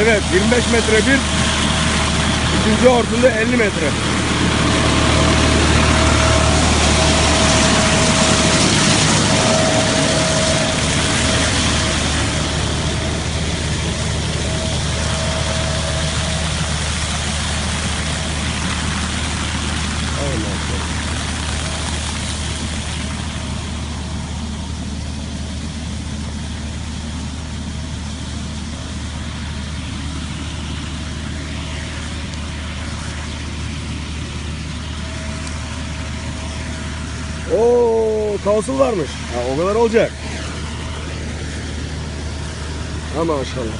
Evet 25 metre bir. İkinci hortumda 50 metre. Oo, kavsul varmış. Ha, o kadar olacak. Ha maşallah.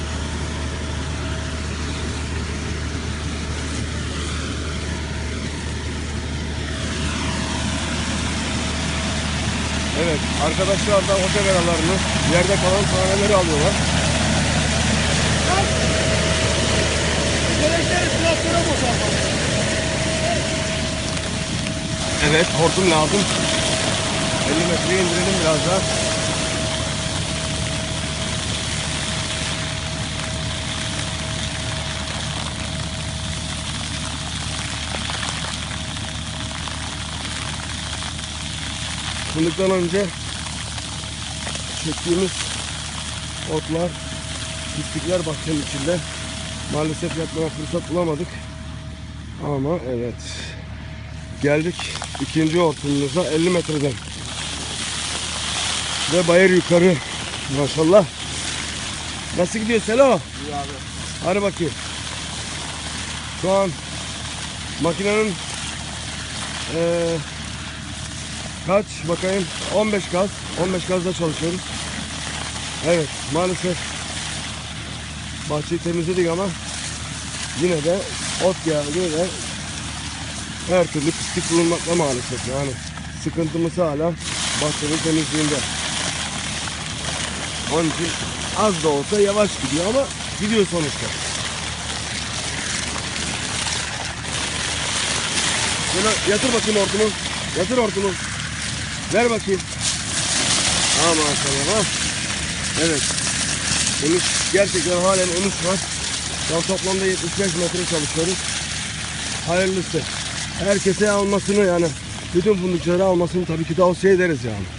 Evet, arkadaşlar da otel aralarını yerde kalan taneleri alıyorlar. Evet, hortum lazım. 50 metreye indirelim biraz daha. Fındıktan önce çektiğimiz otlar, pislikler bahçenin içinde. Maalesef yapmaya fırsat bulamadık. Ama evet. Geldik ikinci hortumumuza 50 metreden. Ve bayır yukarı. Maşallah. Nasıl gidiyor Selo? İyi abi. Hadi bakayım. Şu an makinenin eee, kaç bakayım 15 gaz 15 gazda çalışıyoruz. Evet maalesef bahçeyi temizledik ama yine de ot geldi ve her türlü pislik bulunmakta maalesef yani sıkıntımız hala bahçenin temizliğinde. Onun için az da olsa yavaş gidiyor ama gidiyor sonuçta. Şöyle yatır bakayım hortumu. Yatır hortumu. Ver bakayım. Ha maşallah ha. Evet. Ümit gerçekten halen ümit var. An toplamda 75 metre çalışıyoruz. Hayırlısı. Herkese almasını yani bütün fındıkçıları almasını tabii ki tavsiye ederiz yani.